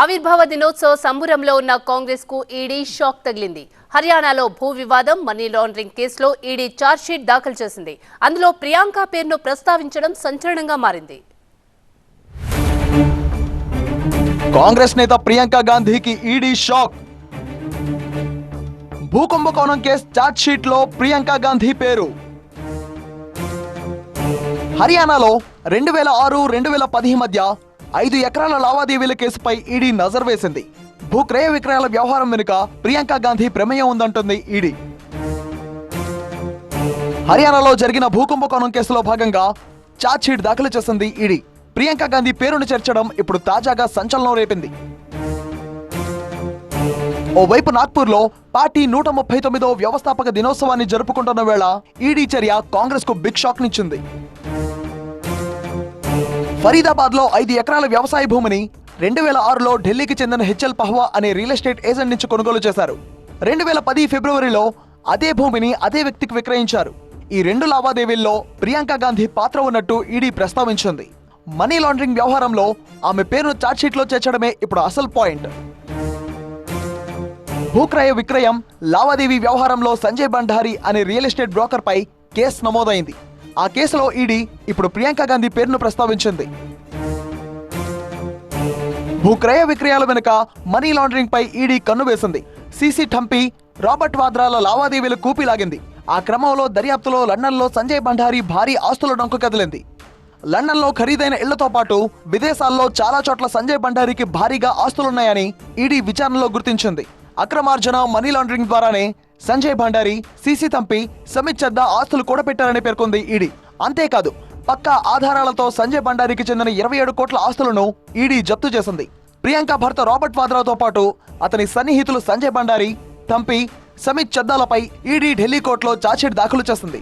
ఆవిర్భావ దినోత్సవ సంబురంలో ఉన్న కాంగ్రెస్కు ఈడీ షాక్ తగిలింది. హర్యానాలో భూ వివాదం మనీ లాండరింగ్ కేసులో ఈడీ చార్జ్షీట్ దాఖలు చేసింది. అందులో ప్రియాంక పేరును ప్రస్తావించడం సంచలనంగా మారింది. కాంగ్రెస్ నేత ప్రియాంక గాంధీకి ఈడీ షాక్. భూకుంభకోణం కేసు ఛార్జ్ షీట్లో ప్రియాంక గాంధీ పేరు. హర్యానాలో రెండు వేల ఆరు రెండు వేల పది మధ్య ఐదు ఎకరాల లావాదేవీల కేసుపై ఈడీ నజర్ వేసింది. భూ క్రయ విక్రయాల వ్యవహారం వెనుక ప్రియాంక గాంధీ ప్రమేయం ఉందంటుంది ఈడీ. హర్యానాలో జరిగిన భూకుంభకోణం కేసులో భాగంగా ఛార్జ్షీట్ దాఖలు చేసింది ఈడీ. ప్రియాంక గాంధీ పేరును చేర్చడం ఇప్పుడు తాజాగా సంచలనం రేపింది. ఓవైపు నాగ్పూర్లో పార్టీ నూట ముప్పై తొమ్మిదో వ్యవస్థాపక దినోత్సవాన్ని జరుపుకుంటున్న వేళ ఈడీ చర్య కాంగ్రెస్కు బిగ్ షాక్ నిచ్చింది. ఫరీదాబాద్లో ఐదు ఎకరాల వ్యవసాయ భూమిని రెండు వేల ఆరులో ఢిల్లీకి చెందిన హెచ్ఎల్ పహ్వా అనే రియల్ ఎస్టేట్ ఏజెంట్ నుంచి కొనుగోలు చేశారు. రెండు వేల పది ఫిబ్రవరిలో అదే భూమిని అదే వ్యక్తికి విక్రయించారు. ఈ రెండు లావాదేవీల్లో ప్రియాంక గాంధీ పాత్ర ఉన్నట్టు ఈడీ ప్రస్తావించింది. మనీ లాండరింగ్ వ్యవహారంలో ఆమె పేరును ఛార్జ్షీట్లో చేర్చడమే ఇప్పుడు అసలు పాయింట్. భూక్రయ విక్రయం లావాదేవీ వ్యవహారంలో సంజయ్ భండారి అనే రియల్ ఎస్టేట్ బ్రోకర్ పై కేసు నమోదైంది. ఆ కేసులో ఈడీ ఇప్పుడు ప్రియాంక గాంధీ పేరును ప్రస్తావించింది. భూక్రయ విక్రయాల వెనుక మనీ లాండరింగ్ పై ఈడీ కన్ను వేసింది. సీసీ ఠంపి రాబర్ట్ వాద్రాల లావాదేవీలు కూపిలాగింది. ఆ క్రమంలో దర్యాప్తులో లండన్లో సంజయ్ భండారి భారీ ఆస్తుల డొంకు కదిలింది. లండన్లో ఖరీదైన ఇళ్ళతో పాటు విదేశాల్లో చాలా చోట్ల సంజయ్ భండారికి భారీగా ఆస్తులున్నాయని ఈడీ విచారణలో గుర్తించింది. అక్రమార్జన మనీ లాండరింగ్ ద్వారానే సంజయ్ భండారి సీసీ తంపి సమిత్ చద్దా ఆస్తులు కూడబెట్టారని పేర్కొంది ఈడీ. అంతేకాదు పక్కా ఆధారాలతో సంజయ్ భండారికి చెందిన ఇరవై ఏడు కోట్ల ఆస్తులను ఈడీ జప్తు చేసింది. ప్రియాంక భర్త రాబర్ట్ వాద్రాతో పాటు అతని సన్నిహితులు సంజయ్ భండారి తంపి సమిత్ చద్దాలపై ఈడీ ఢిల్లీ కోర్టులో చార్జ్షీట్ దాఖలు చేసింది.